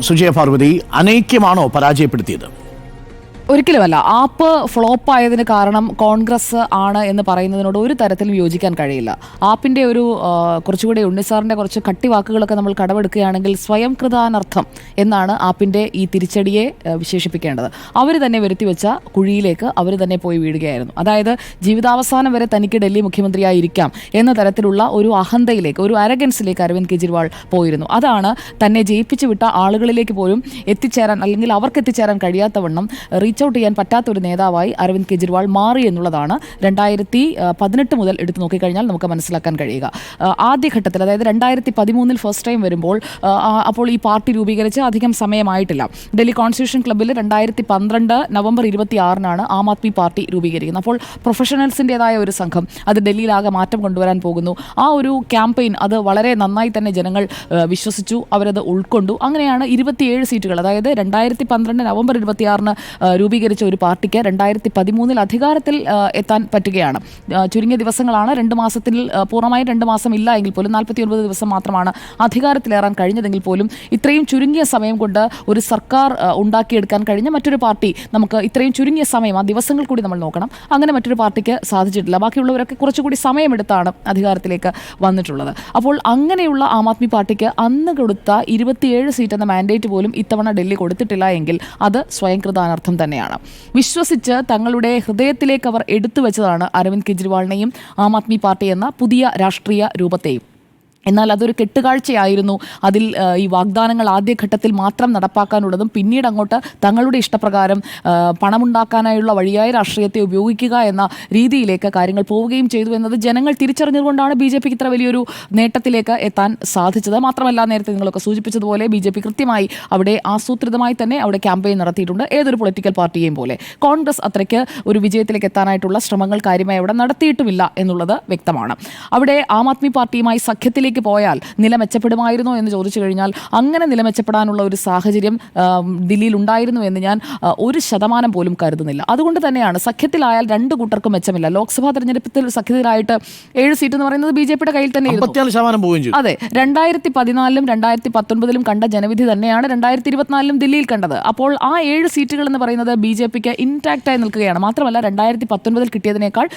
സുജയ പാർവതി അനൈക്യമാണോ പരാജയപ്പെടുത്തിയത്? ഒരിക്കലുമല്ല app flop ആയതിന് കാരണം കോൺഗ്രസ് ആണ് എന്ന് പറയുന്നതിനോട് ഒരു തരത്തിലും യോജിക്കാൻ കഴിയില്ല. ആപ്പിന്റെ ഒരു കുറച്ചുകൂടി ഉണ്ണിസാറിന്റെ കുറച്ച് കട്ടി വാക്കുകളൊക്കെ നമ്മൾ കടമെടുക്കുകയാണെങ്കിൽ സ്വയം കൃതാനർത്ഥം എന്നാണ് ആപ്പിന്റെ ഈ തിരിച്ചടിയെ വിശേഷിപ്പിക്കേണ്ടത്. അവർ തന്നെ വരുത്തിവെച്ച കുഴിയിലേക്ക് അവർ തന്നെ പോയി വീഴുകയായിരുന്നു. അതായത് ജീവിതാവസാനം വരെ തനിക്ക് ഡൽഹി മുഖ്യമന്ത്രിയായിരിക്കാം എന്ന തരത്തിലുള്ള ഒരു അഹന്തയിലേക്ക് ഒരു അരഗൻസിലേക്ക് അരവിന്ദ് കെജ്രിവാൾ പോയിരുന്നു. അതാണ് തന്നെ ജയിപ്പിച്ചു വിട്ട ആളുകളിലേക്ക് പോലും എത്തിച്ചേരാൻ അല്ലെങ്കിൽ അവർക്ക് എത്തിച്ചേരാൻ കഴിയാത്തവണ്ണം ഔട്ട് ചെയ്യാൻ പറ്റാത്ത ഒരു നേതാവായി അരവിന്ദ് കെജ്രിവാൾ മാറി എന്നുള്ളതാണ് രണ്ടായിരത്തി പതിനെട്ട് മുതൽ എടുത്തു നോക്കിക്കഴിഞ്ഞാൽ നമുക്ക് മനസ്സിലാക്കാൻ കഴിയുക. ആദ്യഘട്ടത്തിൽ അതായത് രണ്ടായിരത്തി പതിമൂന്നിൽ ഫസ്റ്റ് ടൈം വരുമ്പോൾ അപ്പോൾ ഈ പാർട്ടി രൂപീകരിച്ച് അധികം സമയമായിട്ടില്ല. ഡൽഹി കോൺസ്റ്റിറ്റ്യൂഷൻ ക്ലബ്ബിൽ രണ്ടായിരത്തി പന്ത്രണ്ട് നവംബർ ഇരുപത്തി ആറിനാണ് ആം ആദ്മി പാർട്ടി രൂപീകരിക്കുന്നത്. അപ്പോൾ പ്രൊഫഷണൽസിന്റെതായ ഒരു സംഘം അത് ഡൽഹിയിലാകെ മാറ്റം കൊണ്ടുവരാൻ പോകുന്നു. ആ ഒരു ക്യാമ്പയിൻ അത് വളരെ നന്നായി തന്നെ ജനങ്ങൾ വിശ്വസിച്ചു അവരത് ഉൾക്കൊണ്ടു. അങ്ങനെയാണ് ഇരുപത്തിയേഴ് സീറ്റുകൾ. അതായത് രണ്ടായിരത്തി പന്ത്രണ്ട് നവംബർ ഇരുപത്തിയാറിന് രൂപീകരിച്ച ഒരു പാർട്ടിക്ക് രണ്ടായിരത്തി പതിമൂന്നിൽ അധികാരത്തിൽ എത്താൻ പറ്റുകയാണ്. ചുരുങ്ങിയ ദിവസങ്ങളാണ്. രണ്ട് മാസത്തിൽ പൂർണമായി രണ്ട് മാസം ഇല്ല എങ്കിൽ പോലും നാൽപ്പത്തി ഒൻപത് ദിവസം മാത്രമാണ് അധികാരത്തിലേറാൻ കഴിഞ്ഞതെങ്കിൽ പോലും ഇത്രയും ചുരുങ്ങിയ സമയം കൊണ്ട് ഒരു സർക്കാർ ഉണ്ടാക്കിയെടുക്കാൻ കഴിഞ്ഞ മറ്റൊരു പാർട്ടി നമുക്ക് ഇത്രയും ചുരുങ്ങിയ സമയം ആ ദിവസങ്ങൾ കൂടി നമ്മൾ നോക്കണം. അങ്ങനെ മറ്റൊരു പാർട്ടിക്ക് സാധിച്ചിട്ടില്ല. ബാക്കിയുള്ളവരൊക്കെ കുറച്ചുകൂടി സമയമെടുത്താണ് അധികാരത്തിലേക്ക് വന്നിട്ടുള്ളത്. അപ്പോൾ അങ്ങനെയുള്ള ആം ആദ്മി പാർട്ടിക്ക് അന്ന് കൊടുത്ത ഇരുപത്തിയേഴ് സീറ്റ് എന്ന മാൻഡേറ്റ് പോലും ഇത്തവണ ഡൽഹി കൊടുത്തിട്ടില്ല എങ്കിൽ അത് സ്വയം കൃതാനർത്ഥം തന്നെയാണ്. വിശ്വസിച്ച് തങ്ങളുടെ ഹൃദയത്തിലേക്ക് അവർ എടുത്തു വെച്ചതാണ് അരവിന്ദ് കെജ്രിവാളിനെയും ആം ആദ്മി പാർട്ടി എന്ന പുതിയ രാഷ്ട്രീയ രൂപത്തെയും. എന്നാൽ അതൊരു കെട്ടുകാഴ്ചയായിരുന്നു. അതിൽ ഈ വാഗ്ദാനങ്ങൾ ആദ്യഘട്ടത്തിൽ മാത്രം നടപ്പാക്കാനുള്ളതും പിന്നീട് അങ്ങോട്ട് തങ്ങളുടെ ഇഷ്ടപ്രകാരം പണമുണ്ടാക്കാനായുള്ള വഴിയായ രാഷ്ട്രീയത്തെ ഉപയോഗിക്കുക എന്ന രീതിയിലേക്ക് കാര്യങ്ങൾ പോവുകയും ചെയ്തു എന്നത് ജനങ്ങൾ തിരിച്ചറിഞ്ഞതുകൊണ്ടാണ് ബി ജെ പിക്ക് ഇത്ര വലിയൊരു നേട്ടത്തിലേക്ക് എത്താൻ സാധിച്ചത്. മാത്രമല്ല നേരത്തെ നിങ്ങളൊക്കെ സൂചിപ്പിച്ചതുപോലെ ബി ജെ പി കൃത്യമായി അവിടെ ആസൂത്രിതമായി തന്നെ അവിടെ ക്യാമ്പയിൻ നടത്തിയിട്ടുണ്ട്. ഏതൊരു പൊളിറ്റിക്കൽ പാർട്ടിയെയും പോലെ. കോൺഗ്രസ് അത്രയ്ക്ക് ഒരു വിജയത്തിലേക്ക് എത്താനായിട്ടുള്ള ശ്രമങ്ങൾ കാര്യമായി അവിടെ നടത്തിയിട്ടുമില്ല എന്നുള്ളത് വ്യക്തമാണ്. അവിടെ ആം ആദ്മി പാർട്ടിയുമായി സഖ്യത്തിലേക്ക് പോയാൽ നില മെച്ചപ്പെടുമായിരുന്നോ എന്ന് ചോദിച്ചു കഴിഞ്ഞാൽ അങ്ങനെ നില മെച്ചപ്പെടാനുള്ള ഒരു സാഹചര്യം ദില്ലിയിൽ ഉണ്ടായിരുന്നു എന്ന് ഞാൻ ഒരു ശതമാനം പോലും കരുതുന്നില്ല. അതുകൊണ്ട് തന്നെയാണ് സഖ്യത്തിലായാൽ രണ്ട് കൂട്ടർക്കും മെച്ചമില്ല. ലോക്സഭാ തെരഞ്ഞെടുപ്പിൽ സഖ്യത്തിലായിട്ട് ഏഴ് സീറ്റ് എന്ന് പറയുന്നത് ബി ജെ പിയുടെ കയ്യിൽ തന്നെ അതെ രണ്ടായിരത്തി പതിനാലിലും രണ്ടായിരത്തി പത്തൊൻപതിലും കണ്ട ജനവിധി തന്നെയാണ് രണ്ടായിരത്തി ഇരുപത്തിനാലിലും ദില്ലിയിൽ കണ്ടത്. അപ്പോൾ ആ ഏഴ് സീറ്റുകൾ എന്ന് പറയുന്നത് ബി ജെ പിക്ക് ഇൻടാക്റ്റായി നിൽക്കുകയാണ്. മാത്രമല്ല രണ്ടായിരത്തി പത്തൊൻപതിൽ കിട്ടിയതിനേക്കാൾ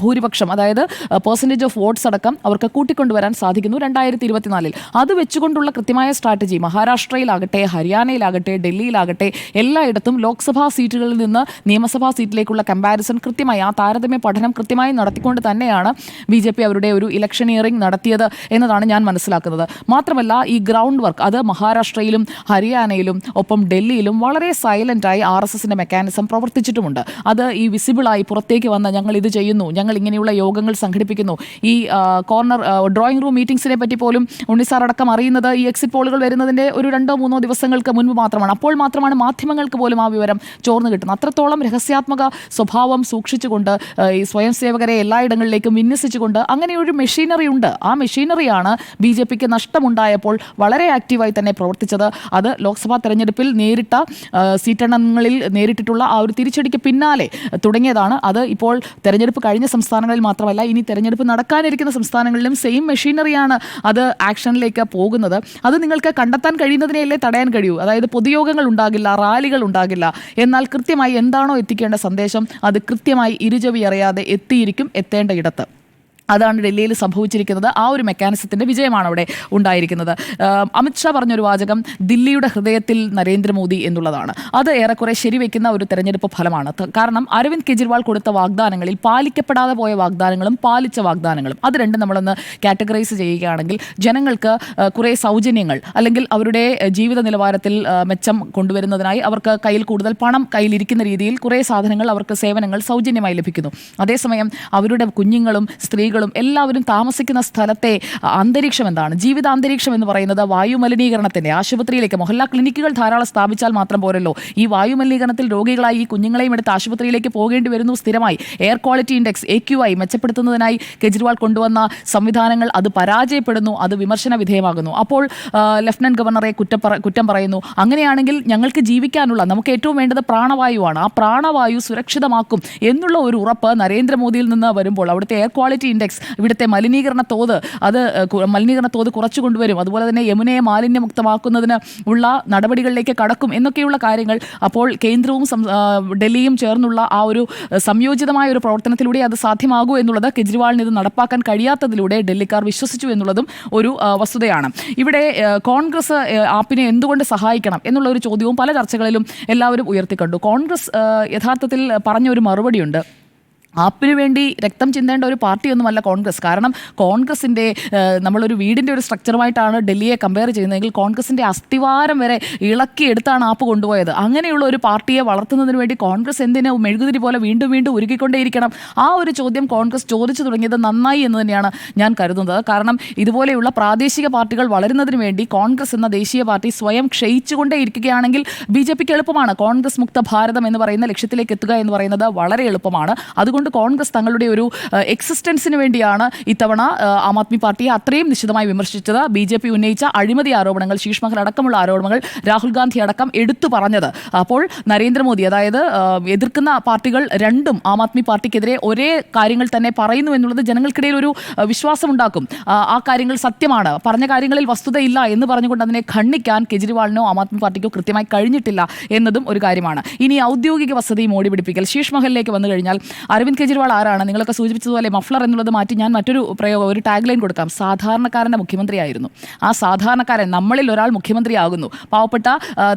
ഭൂരിപക്ഷം അതായത് പെർസെന്റേജ് ഓഫ് വോട്ട്സ് അടക്കം അവർക്ക് കൂട്ടിക്കൊണ്ടുവരാൻ സാധിക്കുന്നു രണ്ടായിരത്തി ഇരുപത്തിനാലിൽ അത് വെച്ചുകൊണ്ടുള്ള കൃത്യമായ സ്ട്രാറ്റജി മഹാരാഷ്ട്രയിലാകട്ടെ ഹരിയാനയിലാകട്ടെ ഡൽഹിയിലാകട്ടെ എല്ലായിടത്തും ലോക്സഭാ സീറ്റുകളിൽ നിന്ന് നിയമസഭാ സീറ്റിലേക്കുള്ള കമ്പാരിസൺ കൃത്യമായി ആ താരതമ്യ പഠനം കൃത്യമായി നടത്തിക്കൊണ്ട് തന്നെയാണ് ബി ജെ പി അവരുടെ ഒരു ഇലക്ഷനിയറിംഗ് നടത്തിയത് എന്നതാണ് ഞാൻ മനസ്സിലാക്കുന്നത്. മാത്രമല്ല ഈ ഗ്രൗണ്ട് വർക്ക് അത് മഹാരാഷ്ട്രയിലും ഹരിയാനയിലും ഒപ്പം ഡൽഹിയിലും വളരെ സൈലന്റായി ആർ എസ് എസിന്റെ മെക്കാനിസം പ്രവർത്തിച്ചിട്ടുമുണ്ട്. അത് ഈ വിസിബിളായി പുറത്തേക്ക് വന്ന് ഞങ്ങൾ ഇത് ചെയ്യുന്നു ഞങ്ങൾ ഇങ്ങനെയുള്ള യോഗങ്ങൾ സംഘടിപ്പിക്കുന്നു. ഈ കോർണർ ഡ്രോയിങ് റൂം മീറ്റിംഗ്സിനെ പറ്റി പോലും ഉണ്ണിസാർ അടക്കം അറിയുന്നത് ഈ എക്സിറ്റ് പോളുകൾ വരുന്നതിന്റെ ഒരു രണ്ടോ മൂന്നോ ദിവസങ്ങൾക്ക് മുൻപ് മാത്രമാണ്. അപ്പോൾ മാത്രമാണ് മാധ്യമങ്ങൾക്ക് പോലും ആ വിവരം ചോർന്നു കിട്ടുന്നത്. അത്രത്തോളം രഹസ്യാത്മക സ്വഭാവം സൂക്ഷിച്ചുകൊണ്ട് ഈ സ്വയം സേവകരെ എല്ലായിടങ്ങളിലേക്കും വിന്യസിച്ചുകൊണ്ട് അങ്ങനെ ഒരു മെഷീനറി ഉണ്ട്. ആ മെഷീനറിയാണ് ബി ജെ പിക്ക് നഷ്ടമുണ്ടായപ്പോൾ വളരെ ആക്റ്റീവായി തന്നെ പ്രവർത്തിച്ചത്. അത് ലോക്സഭാ തെരഞ്ഞെടുപ്പിൽ നേരിട്ട സീറ്റെണ്ണങ്ങളിൽ നേരിട്ടിട്ടുള്ള ആ ഒരു തിരിച്ചടിക്ക് പിന്നാലെ തുടങ്ങിയതാണ്. അത് ഇപ്പോൾ തെരഞ്ഞെടുപ്പ് കഴിഞ്ഞ സംസ്ഥാനങ്ങളിൽ മാത്രമല്ല ഇനി തെരഞ്ഞെടുപ്പ് നടക്കാനിരിക്കുന്ന സംസ്ഥാനങ്ങളിലും സെയിം മെഷീനറിയാണ് അത് ആക്ഷനിലേക്ക് പോകുന്നത്? അത് നിങ്ങൾക്ക് കണ്ടെത്താൻ കഴിയുന്നതിനെയല്ലേ തടയാൻ കഴിയൂ? അതായത് പൊതുയോഗങ്ങൾ ഉണ്ടാകില്ല റാലികൾ ഉണ്ടാകില്ല. എന്നാൽ കൃത്യമായി എന്താണോ എത്തിക്കേണ്ട സന്ദേശം അത് കൃത്യമായി ഇരുചവി അറിയാതെ എത്തിയിരിക്കും എത്തേണ്ട ഇടത്ത്. അതാണ് ഡൽഹിയിൽ സംഭവിച്ചിരിക്കുന്നത്. ആ ഒരു മെക്കാനിസത്തിന്റെ വിജയമാണ് അവിടെ ഉണ്ടായിരിക്കുന്നത് അമിത്ഷാ പറഞ്ഞൊരു വാചകം ദില്ലിയുടെ ഹൃദയത്തിൽ നരേന്ദ്രമോദി എന്നുള്ളതാണ്. അത് ഏറെക്കുറെ ശരിവെക്കുന്ന ഒരു തെരഞ്ഞെടുപ്പ് ഫലമാണ്. കാരണം അരവിന്ദ് കെജ്രിവാൾ കൊടുത്ത വാഗ്ദാനങ്ങളിൽ പാലിക്കപ്പെടാതെ പോയ വാഗ്ദാനങ്ങളും പാലിച്ച വാഗ്ദാനങ്ങളും അത് രണ്ടും നമ്മളൊന്ന് കാറ്റഗറൈസ് ചെയ്യുകയാണെങ്കിൽ ജനങ്ങൾക്ക് കുറേ സൗജന്യങ്ങൾ അല്ലെങ്കിൽ അവരുടെ ജീവിത നിലവാരത്തിൽ മെച്ചം കൊണ്ടുവരുന്നതിനായി അവർക്ക് കയ്യിൽ കൂടുതൽ പണം കയ്യിലിരിക്കുന്ന രീതിയിൽ കുറേ സാധനങ്ങൾ അവർക്ക് സേവനങ്ങൾ സൗജന്യമായി ലഭിക്കുന്നു. അതേസമയം അവരുടെ കുഞ്ഞുങ്ങളും സ്ത്രീകളും എല്ലാവരും താമസിക്കുന്ന സ്ഥലത്തെ അന്തരീക്ഷം എന്താണ്? ജീവിത അന്തരീക്ഷം എന്ന് പറയുന്നത് വായു മലിനീകരണത്തിന്റെ ആശുപത്രിയിലേക്ക് മൊഹല്ല ക്ലിനിക്കുകൾ ധാരാളം സ്ഥാപിച്ചാൽ മാത്രം പോരല്ലോ. ഈ വായു മലിനീകരണത്തിൽ രോഗികളായി ഈ കുഞ്ഞുങ്ങളെയും എടുത്ത് ആശുപത്രിയിലേക്ക് പോകേണ്ടി വരുന്നു സ്ഥിരമായി. Air quality index A Q I മെച്ചപ്പെടുത്തുന്നതിനായി കെജ്രിവാൾ കൊണ്ടുവന്ന സംവിധാനങ്ങൾ അത് പരാജയപ്പെടുന്നു അത് വിമർശന വിധേയമാകുന്നു. അപ്പോൾ ലഫ്റ്റനന്റ് ഗവർണറെ കുറ്റപ്പറ കുറ്റം പറയുന്നു. അങ്ങനെയാണെങ്കിൽ ഞങ്ങൾക്ക് ജീവിക്കാനുള്ള നമുക്ക് ഏറ്റവും വേണ്ടത് പ്രാണവായുവാണ്. ആ പ്രാണവായു സുരക്ഷിതമാക്കും എന്നുള്ള ഒരു ഉറപ്പ് നരേന്ദ്രമോദിയിൽ നിന്ന് വരുമ്പോൾ അവിടുത്തെ എയർ ക്വാളിറ്റി ഇൻഡെക്സ് ഇൻഡെക്സ് ഇവിടുത്തെ മലിനീകരണ തോത് അത് മലിനീകരണ തോത് കുറച്ചു കൊണ്ടുവരും. അതുപോലെ തന്നെ യമുനയെ മാലിന്യമുക്തമാക്കുന്നതിന് ഉള്ള നടപടികളിലേക്ക് കടക്കും എന്നൊക്കെയുള്ള കാര്യങ്ങൾ അപ്പോൾ കേന്ദ്രവും ഡൽഹിയും ചേർന്നുള്ള ആ ഒരു സംയോജിതമായ ഒരു പ്രവർത്തനത്തിലൂടെ അത് സാധ്യമാകൂ എന്നുള്ളത് കെജ്രിവാളിന് ഇത് നടപ്പാക്കാൻ കഴിയാത്തതിലൂടെ ഡൽഹിക്കാർ വിശ്വസിച്ചു എന്നുള്ളതും ഒരു വസ്തുതയാണ്. ഇവിടെ കോൺഗ്രസ് ആപ്പിനെ എന്തുകൊണ്ട് സഹായിക്കണം എന്നുള്ള ഒരു ചോദ്യവും പല ചർച്ചകളിലും എല്ലാവരും ഉയർത്തിക്കണ്ടു. കോൺഗ്രസ് യഥാർത്ഥത്തിൽ പറഞ്ഞ ഒരു മറുപടിയുണ്ട്. ആപ്പിന് വേണ്ടി രക്തം ചിന്തേണ്ട ഒരു പാർട്ടിയൊന്നുമല്ല കോൺഗ്രസ്. കാരണം കോൺഗ്രസിന്റെ നമ്മളൊരു വീടിന്റെ ഒരു സ്ട്രക്ചറുമായിട്ടാണ് ഡൽഹിയെ കമ്പയർ ചെയ്യുന്നതെങ്കിൽ കോൺഗ്രസിന്റെ അസ്ഥിവാരം വരെ ഇളക്കിയെടുത്താണ് ആപ്പ് കൊണ്ടുപോയത്. അങ്ങനെയുള്ള ഒരു പാർട്ടിയെ വളർത്തുന്നതിന് വേണ്ടി കോൺഗ്രസ് എന്തിന് മെഴുകുതിരി പോലെ വീണ്ടും വീണ്ടും ഉരുകിക്കൊണ്ടേയിരിക്കണം ആ ഒരു ചോദ്യം കോൺഗ്രസ് ചോദിച്ചു തുടങ്ങിയത് നന്നായി എന്ന് തന്നെയാണ് ഞാൻ കരുതുന്നത്. കാരണം ഇതുപോലെയുള്ള പ്രാദേശിക പാർട്ടികൾ വളരുന്നതിന് വേണ്ടി കോൺഗ്രസ് എന്ന ദേശീയ പാർട്ടി സ്വയം ക്ഷയിച്ചുകൊണ്ടേ ഇരിക്കുകയാണെങ്കിൽ ബി ജെ പിക്ക് എളുപ്പമാണ്. കോൺഗ്രസ് മുക്ത ഭാരതം എന്ന് പറയുന്ന ലക്ഷ്യത്തിലേക്ക് എത്തുക എന്ന് പറയുന്നത് വളരെ എളുപ്പമാണ്. അതുകൊണ്ട് കോൺഗ്രസ് തങ്ങളുടെ ഒരു എക്സിസ്റ്റൻസിന് വേണ്ടിയാണ് ഇത്തവണ ആ, ആദ്മി പാർട്ടിയെ അത്രയും നിശിതമായി വിമർശിച്ചത്. ബി ജെ പി ഉന്നയിച്ച അഴിമതി ആരോപണങ്ങൾ ശീഷ്മഹൽ അടക്കമുള്ള ആരോപണങ്ങൾ രാഹുൽ ഗാന്ധി അടക്കം എടുത്തു പറഞ്ഞത്. അപ്പോൾ നരേന്ദ്രമോദി അതായത് എതിർക്കുന്ന പാർട്ടികൾ രണ്ടും ആം ആദ്മി പാർട്ടിക്കെതിരെ ഒരേ കാര്യങ്ങൾ തന്നെ പറയുന്നു എന്നുള്ളത് ജനങ്ങൾക്കിടയിൽ ഒരു വിശ്വാസമുണ്ടാക്കും. ആ, കാര്യങ്ങൾ സത്യമാണ്. പറഞ്ഞ കാര്യങ്ങളിൽ വസ്തുതയില്ല എന്ന് പറഞ്ഞുകൊണ്ട് അതിനെ ഖണ്ഡിക്കാൻ കെജ്രിവാളിനോ ആം ആദ്മി പാർട്ടിക്കോ കൃത്യമായി കഴിഞ്ഞിട്ടില്ല എന്നതും ഒരു കാര്യമാണ്. ഇനി ഔദ്യോഗിക വസതി മോടി പിടിപ്പിക്കൽ ശീഷ്മഹലിലേക്ക് വന്നു കഴിഞ്ഞാൽ കെജ്രിവാൾ ആരാണ്? നിങ്ങളൊക്കെ സൂചിപ്പിച്ചതുപോലെ മഫ്ലർ എന്നുള്ളത് മാറ്റി ഞാൻ മറ്റൊരു പ്രയോഗം ഒരു ടാഗ് ലൈൻ കൊടുക്കാം. സാധാരണക്കാരന്റെ മുഖ്യമന്ത്രിയായിരുന്നു. ആ സാധാരണക്കാരൻ നമ്മളിൽ ഒരാൾ മുഖ്യമന്ത്രിയാകുന്നു. പാവപ്പെട്ട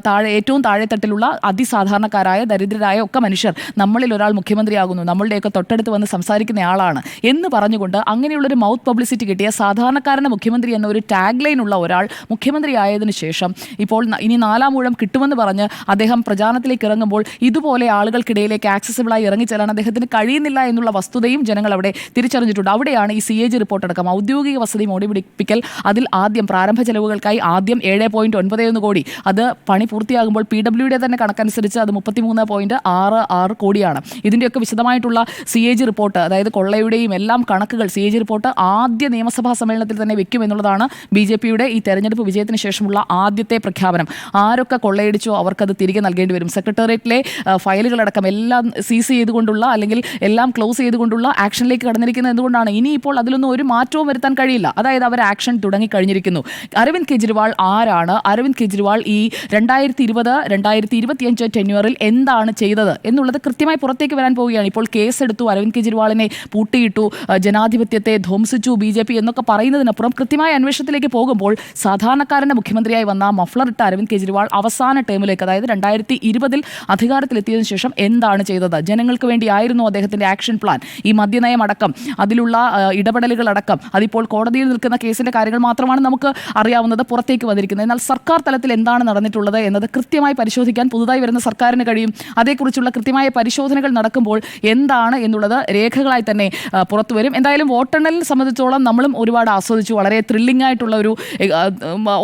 താഴെ ഏറ്റവും താഴെത്തട്ടിലുള്ള അതിസാധാരണക്കാരായ ദരിദ്രരായ ഒക്കെ മനുഷ്യർ നമ്മളിൽ ഒരാൾ മുഖ്യമന്ത്രിയാകുന്നു. നമ്മളുടെയൊക്കെ തൊട്ടടുത്ത് വന്ന് സംസാരിക്കുന്ന ആളാണ്. എന്ന് പറഞ്ഞുകൊണ്ട് അങ്ങനെയുള്ളൊരു മൗത്ത് പബ്ലിസിറ്റി കിട്ടിയ സാധാരണക്കാരന്റെ മുഖ്യമന്ത്രി എന്ന ഒരു ടാഗ് ലൈൻ ഉള്ള ഒരാൾ മുഖ്യമന്ത്രി ആയതിനു ശേഷം ഇപ്പോൾ ഇനി നാലാം ഊഴം കിട്ടുമെന്ന് പറഞ്ഞ് അദ്ദേഹം പ്രചാരണത്തിലേക്ക് ഇറങ്ങുമ്പോൾ ഇതുപോലെ ആളുകൾക്കിടയിലേക്ക് ആക്സസിബിളായി ഇറങ്ങിച്ചെല്ലാൻ അദ്ദേഹത്തിന് കഴിയുന്നില്ല എന്നുള്ള വസ്തുതയും ജനങ്ങൾ അവിടെ തിരിച്ചറിഞ്ഞിട്ടുണ്ട്. അവിടെയാണ് ഈ സി എ ജി റിപ്പോർട്ട് അടക്കം. ഔദ്യോഗിക വസതി മോടി പിടിപ്പിക്കൽ അതിൽ ആദ്യം പ്രാരംഭ ചെലവുകൾക്കായി ആദ്യം ഏഴ് പോയിന്റ് ഒൻപത് കോടി. അത് പണി പൂർത്തിയാകുമ്പോൾ പി ഡബ്ല്യുടെ തന്നെ കണക്കനുസരിച്ച് അത് മുപ്പത്തിമൂന്ന് പോയിന്റ് ആറ് ആറ് കോടിയാണ്. ഇതിന്റെയൊക്കെ വിശദമായിട്ടുള്ള സി എ ജി റിപ്പോർട്ട് അതായത് കൊള്ളയുടെയും എല്ലാം കണക്കുകൾ സി എ ജി റിപ്പോർട്ട് ആദ്യ നിയമസഭാ സമ്മേളനത്തിൽ തന്നെ വെക്കും എന്നുള്ളതാണ് ബി ജെ പിയുടെ ഈ തെരഞ്ഞെടുപ്പ് വിജയത്തിന് ശേഷമുള്ള ആദ്യത്തെ പ്രഖ്യാപനം. ആരൊക്കെ കൊള്ളയടിച്ചോ അവർക്കത് തിരികെ നൽകേണ്ടി വരും. സെക്രട്ടേറിയറ്റിലെ ഫയലുകളടക്കം എല്ലാം സീസ് ചെയ്തുകൊണ്ടുള്ള അല്ലെങ്കിൽ എല്ലാം ക്ലോസ് ചെയ്തുകൊണ്ടുള്ള ആക്ഷനിലേക്ക് കടന്നിരിക്കുന്നത് എന്തുകൊണ്ടാണ്? ഇനിയിപ്പോൾ അതിലൊന്നും ഒരു മാറ്റവും വരുത്താൻ കഴിയില്ല. അതായത് അവർ ആക്ഷൻ തുടങ്ങി കഴിഞ്ഞിരിക്കുന്നു അരവിന്ദ് കെജ്രിവാൾ ആരാണ്? അരവിന്ദ് കെജ്രിവാൾ ഈ രണ്ടായിരത്തി ഇരുപത് രണ്ടായിരത്തി ഇരുപത്തിയഞ്ച് ടെന്യൂറിൽ എന്താണ് ചെയ്തത് എന്നുള്ളത് കൃത്യമായി പുറത്തേക്ക് വരാൻ പോവുകയാണ്. ഇപ്പോൾ കേസെടുത്തു അരവിന്ദ് കെജ്രിവാളിനെ പൂട്ടിയിട്ടു ജനാധിപത്യത്തെ ധ്വംസിച്ചു ബി ജെ പി എന്നൊക്കെ പറയുന്നതിനപ്പുറം കൃത്യമായ അന്വേഷണത്തിലേക്ക് പോകുമ്പോൾ സാധാരണക്കാരന്റെ മുഖ്യമന്ത്രിയായി വന്ന മഫ്ലർ ഇട്ട അരവിന്ദ് കെജ്രിവാൾ അവസാന ടേമിലേക്ക് അതായത് രണ്ടായിരത്തി ഇരുപതിൽ അധികാരത്തിലെത്തിയതിനു ശേഷം എന്താണ് ചെയ്തത്? ജനങ്ങൾക്ക് വേണ്ടിയായിരുന്നു അദ്ദേഹത്തിന്റെ ആക്ഷൻ പ്ലാൻ. ഈ മദ്യനയം അടക്കം അതിലുള്ള ഇടപെടലുകൾ അടക്കം അതിപ്പോൾ കോടതിയിൽ നിൽക്കുന്ന കേസിന്റെ കാര്യങ്ങൾ മാത്രമാണ് നമുക്ക് അറിയാവുന്നത് പുറത്തേക്ക് വന്നിരിക്കുന്നത്. എന്നാൽ സർക്കാർ തലത്തിൽ എന്താണ് നടന്നിട്ടുള്ളത് എന്നത് കൃത്യമായി പരിശോധിക്കാൻ പുതുതായി വരുന്ന സർക്കാരിന് കഴിയും. അതേക്കുറിച്ചുള്ള കൃത്യമായ പരിശോധനകൾ നടക്കുമ്പോൾ എന്താണ് എന്നുള്ളത് രേഖകളായി തന്നെ പുറത്തു വരും. എന്തായാലും വോട്ടെണ്ണലിനെ സംബന്ധിച്ചോളം നമ്മളും ഒരുപാട് ആസ്വദിച്ചു. വളരെ ത്രില്ലിംഗ് ആയിട്ടുള്ള ഒരു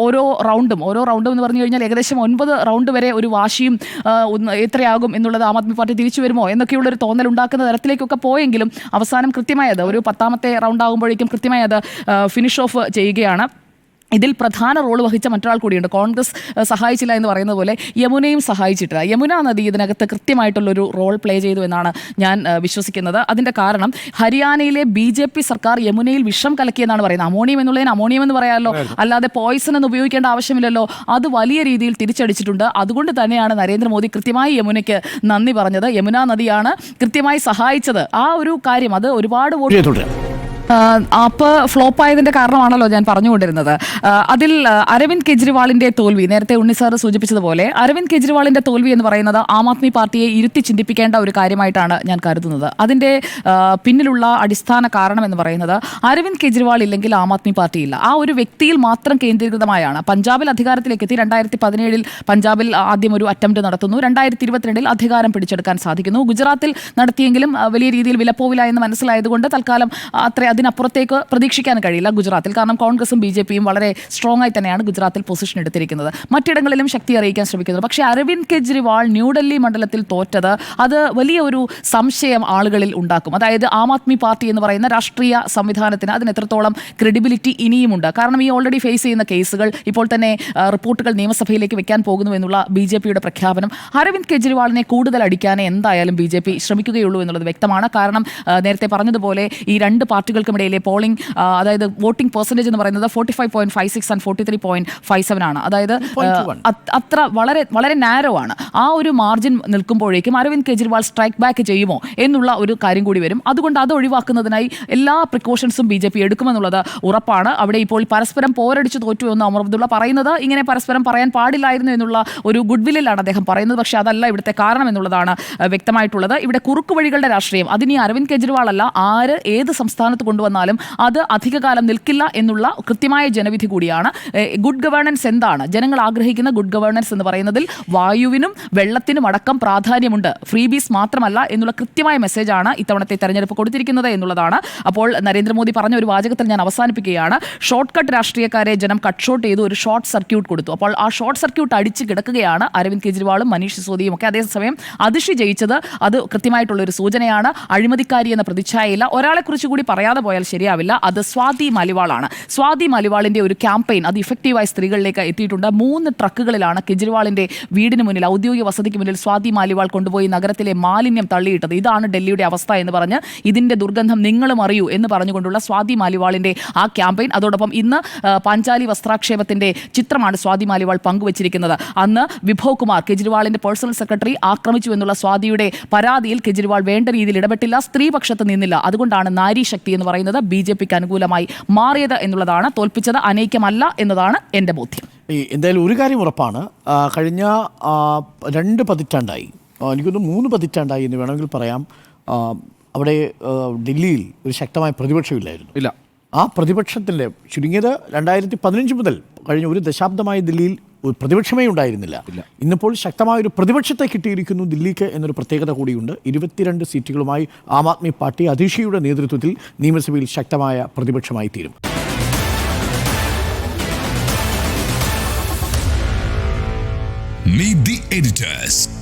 ഓരോ റൗണ്ടും ഓരോ റൗണ്ടും എന്ന് പറഞ്ഞു കഴിഞ്ഞാൽ ഏകദേശം ഒൻപത് റൗണ്ട് വരെ ഒരു വാശിയും എത്രയാകും എന്നുള്ളത് ആം ആദ്മി പാർട്ടി തിരിച്ചു വരുമോ എന്നൊക്കെയുള്ള ഒരു തോന്നൽ ഉണ്ടാക്കുന്ന തരത്തിലേക്കൊക്കെ പോയെങ്കിലും അവസാനം കൃത്യമായത് ഒരു പത്താമത്തെ റൗണ്ട് ആകുമ്പോഴേക്കും കൃത്യമായി അത് ഫിനിഷ് ഓഫ് ചെയ്യുകയാണ്. ഇതിൽ പ്രധാന റോൾ വഹിച്ച മറ്റൊരാൾ കൂടിയുണ്ട്. കോൺഗ്രസ് സഹായിച്ചില്ല എന്ന് പറയുന്നത് പോലെ യമുനയും സഹായിച്ചിട്ടില്ല. യമുന നദി ഇതിനകത്ത് കൃത്യമായിട്ടുള്ളൊരു റോൾ പ്ലേ ചെയ്തു എന്നാണ് ഞാൻ വിശ്വസിക്കുന്നത്. അതിന്റെ കാരണം ഹരിയാനയിലെ ബി ജെ പി സർക്കാർ യമുനയിൽ വിഷം കലക്കിയെന്നാണ് പറയുന്നത്. അമോണിയം എന്നുള്ളതിന് അമോണിയം എന്ന് പറയാമല്ലോ. അല്ലാതെ പോയിസൺ എന്ന് ഉപയോഗിക്കേണ്ട ആവശ്യമില്ലല്ലോ. അത് വലിയ രീതിയിൽ തിരിച്ചടിച്ചിട്ടുണ്ട്. അതുകൊണ്ട് തന്നെയാണ് നരേന്ദ്രമോദി കൃത്യമായി യമുനയ്ക്ക് നന്ദി പറഞ്ഞത്. യമുന നദിയാണ് കൃത്യമായി സഹായിച്ചത്. ആ ഒരു കാര്യം അത് ഒരുപാട് വോട്ട് ആപ്പ് ഫ്ലോപ്പ് ആയതിന്റെ കാരണമാണല്ലോ ഞാൻ പറഞ്ഞുകൊണ്ടിരുന്നത്. അതിൽ അരവിന്ദ് കെജ്രിവാളിന്റെ തോൽവി നേരത്തെ ഉണ്ണി സാർ സൂചിപ്പിച്ചതുപോലെ അരവിന്ദ് കെജ്രിവാളിന്റെ തോൽവി എന്ന് പറയുന്നത് ആം ആദ്മി പാർട്ടിയെ ഇരുത്തി ചിന്തിപ്പിക്കേണ്ട ഒരു കാര്യമായിട്ടാണ് ഞാൻ കരുതുന്നത്. അതിന്റെ പിന്നിലുള്ള അടിസ്ഥാന കാരണം എന്ന് പറയുന്നത് അരവിന്ദ് കെജ്രിവാൾ ഇല്ലെങ്കിൽ ആം ആദ്മി പാർട്ടി ഇല്ല. ആ ഒരു വ്യക്തിയിൽ മാത്രം കേന്ദ്രീകൃതമായാണ്. പഞ്ചാബിൽ അധികാരത്തിലേക്ക് എത്തി രണ്ടായിരത്തി പതിനേഴിൽ പഞ്ചാബിൽ ആദ്യം ഒരു അറ്റംപ്റ്റ് നടത്തുന്നു. രണ്ടായിരത്തി ഇരുപത്തിരണ്ടിൽ അധികാരം പിടിച്ചെടുക്കാൻ സാധിക്കുന്നു. ഗുജറാത്തിൽ നടത്തിയെങ്കിലും വലിയ രീതിയിൽ വിലപ്പോവില്ല എന്ന് മനസ്സിലായതുകൊണ്ട് തൽക്കാലം അത്ര അതിനപ്പുറത്തേക്ക് പ്രതീക്ഷിക്കാൻ കഴിയില്ല ഗുജറാത്തിൽ. കാരണം കോൺഗ്രസും ബി ജെ പിയും വളരെ സ്ട്രോങ് ആയി തന്നെയാണ് ഗുജറാത്തിൽ പൊസിഷൻ എടുത്തിരിക്കുന്നത്. മറ്റിടങ്ങളിലും ശക്തി അറിയിക്കാൻ ശ്രമിക്കുന്നത് പക്ഷേ അരവിന്ദ് കെജ്രിവാൾ ന്യൂഡൽഹി മണ്ഡലത്തിൽ തോറ്റത് അത് വലിയ ഒരു സംശയം ആളുകളിൽ ഉണ്ടാക്കും. അതായത് ആം ആദ്മി പാർട്ടി എന്ന് പറയുന്ന രാഷ്ട്രീയ സംവിധാനത്തിന് അതിന് എത്രത്തോളം ക്രെഡിബിലിറ്റി ഇനിയുമുണ്ട്. കാരണം ഈ ഓൾറെഡി ഫേസ് ചെയ്യുന്ന കേസുകൾ ഇപ്പോൾ തന്നെ റിപ്പോർട്ടുകൾ നിയമസഭയിലേക്ക് വെക്കാൻ പോകുന്നു എന്നുള്ള ബി ജെ പിയുടെ പ്രഖ്യാപനം. അരവിന്ദ് കെജ്രിവാളിനെ കൂടുതൽ അടിക്കാനേ എന്തായാലും ബി ജെ പി ശ്രമിക്കുകയുള്ളൂ എന്നുള്ളത് വ്യക്തമാണ്. കാരണം നേരത്തെ പറഞ്ഞതുപോലെ ഈ രണ്ട് പാർട്ടികൾക്ക് പാർട്ടികൾക്കുമിടയിലെ പോളിംഗ് അതായത് വോട്ടിംഗ് പെർസെന്റേജ് എന്ന് പറയുന്നത് forty five point five six and forty three point five seven ആണ്. അതായത് അത്ര വളരെ വളരെ നാരോ ആണ്. ആ ഒരു മാർജിൻ നിൽക്കുമ്പോഴേക്കും അരവിന്ദ് കെജ്രിവാൾ സ്ട്രൈക്ക് ബാക്ക് ചെയ്യുമോ എന്നുള്ള ഒരു കാര്യം കൂടി വരും. അതുകൊണ്ട് അത് ഒഴിവാക്കുന്നതിനായി എല്ലാ പ്രിക്കോഷൻസും ബി ജെ പി എടുക്കുമെന്നുള്ളത് ഉറപ്പാണ്. അവിടെ ഇപ്പോൾ പരസ്പരം പോരടിച്ച് തോറ്റു എന്ന് അമർ അബ്ദുള്ള പറയുന്നത്. ഇങ്ങനെ പരസ്പരം പറയാൻ പാടില്ലായിരുന്നു എന്നുള്ള ഒരു ഗുഡ് വില്ലിലാണ് അദ്ദേഹം പറയുന്നത്. പക്ഷേ അതല്ല ഇവിടുത്തെ കാരണം എന്നുള്ളതാണ് വ്യക്തമായിട്ടുള്ളത്. ഇവിടെ കുറുക്കു വഴികളുടെ രാഷ്ട്രീയം. അതിനി അരവിന്ദ് കെജ്രിവാൾ അല്ല ആര് ഏത് സംസ്ഥാനത്ത് കൊണ്ടുവന്നാലും അത് അധികകാലം നിൽക്കില്ല എന്നുള്ള കൃത്യമായ ജനവിധി കൂടിയാണ്. ഗുഡ് ഗവേണൻസ് എന്താണ്? ജനങ്ങൾ ആഗ്രഹിക്കുന്ന ഗുഡ് ഗവേണൻസ് എന്ന് പറയുന്നതിൽ വായുവിനും വെള്ളത്തിനും അടക്കം പ്രാധാന്യമുണ്ട്. ഫ്രീ ബീസ് മാത്രമല്ല എന്നുള്ള കൃത്യമായ മെസ്സേജാണ് ഇത്തവണത്തെ തെരഞ്ഞെടുപ്പ് കൊടുത്തിരിക്കുന്നത് എന്നുള്ളതാണ്. അപ്പോൾ നരേന്ദ്രമോദി പറഞ്ഞ ഒരു വാചകത്തിൽ ഞാൻ അവസാനിപ്പിക്കുകയാണ്. ഷോർട്ട് കട്ട് രാഷ്ട്രീയക്കാരെ ജനം കട്ട് ഷോട്ട് ചെയ്തു ഒരു ഷോർട്ട് സർക്യൂട്ട് കൊടുത്തു. അപ്പോൾ ആ ഷോർട്ട് സർക്യൂട്ട് അടിച്ച് കിടക്കുകയാണ് അരവിന്ദ് കെജ്രിവാളും മനീഷ് സിസോദിയും ഒക്കെ. അതേസമയം അതിഷി ജയിച്ചത് അത് കൃത്യമായിട്ടുള്ള ഒരു സൂചനയാണ്. അഴിമതിക്കാരി എന്ന പ്രതിച്ഛായയില്ല. ഒരാളെക്കുറിച്ച് കൂടി പറയാതെ പോയാൽ ശരിയാവില്ല. അത് സ്വാതി മലിവാളാണ്. സ്വാതി മലിവാളിന്റെ ഒരു ക്യാമ്പയിൻ അത് ഇഫക്റ്റീവായി സ്ത്രീകളിലേക്ക് എത്തിയിട്ടുണ്ട്. മൂന്ന് ട്രക്കുകളിലാണ് കെജ്രിവാളിന്റെ വീടിന് മുന്നിൽ ഔദ്യോഗിക വസതിക്ക് മുന്നിൽ സ്വാതി മാലിവാൾ കൊണ്ടുപോയി നഗരത്തിലെ മാലിന്യം തള്ളിയിട്ടത്. ഇതാണ് ഡൽഹിയുടെ അവസ്ഥ എന്ന് പറഞ്ഞ് ഇതിന്റെ ദുർഗന്ധം നിങ്ങളും അറിയൂ എന്ന് പറഞ്ഞുകൊണ്ടുള്ള സ്വാതി മാലിവാളിന്റെ ആ ക്യാമ്പയിൻ. അതോടൊപ്പം ഇന്ന് പഞ്ചാലി വസ്ത്രാക്ഷേപത്തിന്റെ ചിത്രമാണ് സ്വാതി മാലിവാൾ പങ്കുവച്ചിരിക്കുന്നത്. അന്ന് വിഭവ് കുമാർ കെജ്രിവാളിന്റെ പേഴ്സണൽ സെക്രട്ടറി ആക്രമിച്ചു എന്നുള്ള സ്വാതിയുടെ പരാതിയിൽ കെജ്രിവാൾ വേണ്ട രീതിയിൽ ഇടപെട്ടില്ല. സ്ത്രീപക്ഷത്ത് നിന്നില്ല. അതുകൊണ്ടാണ് നാരി ശക്തി എന്ന് പറയുന്നത്. ബി ജെ പിക്ക് അനുകൂലമായി മാറിയത് എന്നുള്ളതാണ് തോൽപ്പിച്ചത് അനൈക്യമല്ല എന്നതാണ് എന്റെ ബോധ്യം. ഈ എന്തായാലും ഒരു കാര്യം ഉറപ്പാണ്. കഴിഞ്ഞ രണ്ട് പതിറ്റാണ്ടായി. എനിക്കൊന്ന് മൂന്ന് പതിറ്റാണ്ടായി എന്ന് വേണമെങ്കിൽ പറയാം. അവിടെ ഡൽഹിയിൽ ഒരു ശക്തമായ പ്രതിപക്ഷമില്ലായിരുന്നു. ഇല്ല. ആ പ്രതിപക്ഷത്തിന്റെ ചുരുങ്ങിയത് രണ്ടായിരത്തി പതിനഞ്ച് മുതൽ കഴിഞ്ഞ ഒരു ദശാബ്ദമായി ദില്ലിയിൽ പ്രതിപക്ഷമേ ഉണ്ടായിരുന്നില്ല. ഇന്നിപ്പോൾ ശക്തമായ ഒരു പ്രതിപക്ഷത്തെ കിട്ടിയിരിക്കുന്നു ദില്ലിക്ക് എന്നൊരു പ്രത്യേകത കൂടിയുണ്ട്. ഇരുപത്തിരണ്ട് സീറ്റുകളുമായി ആം ആദ്മി പാർട്ടി അതീഷിയുടെ നേതൃത്വത്തിൽ നിയമസഭയിൽ ശക്തമായ പ്രതിപക്ഷമായി തീരും. Meet the editors.